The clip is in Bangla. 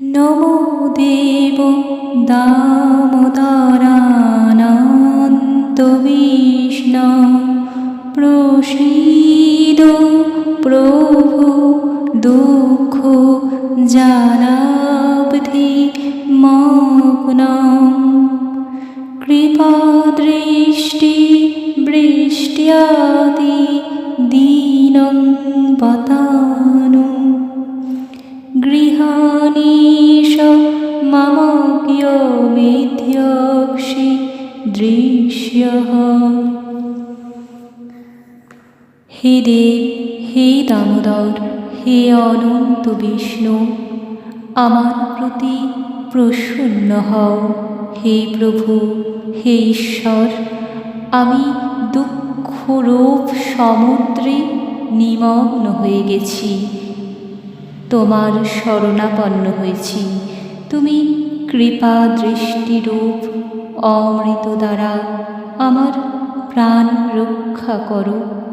নমো দেব দামোদরানন্ত বিষ্ণু। প্রসীদ প্রভু দুঃখ জানাবধি মগ্ন। কৃপাদৃষ্টি বৃষ্টিয়াদি দীনং পতানু গৃহাণীশ মম মিথ্যক্ষি দৃশ্য। হে দেব, হে দামোদর, হে অনন্ত বিষ্ণু, আমার প্রতি প্রসন্ন হও। হে প্রভু, হে ঈশ্বর, আমি দুঃখরূপ সমুদ্রে নিমগ্ন হয়ে গেছি। তোমার শরণাপন্ন হয়েছি। তুমি কৃপা দৃষ্টি রূপ অমৃত দ্বারা আমার প্রাণ রক্ষা করো।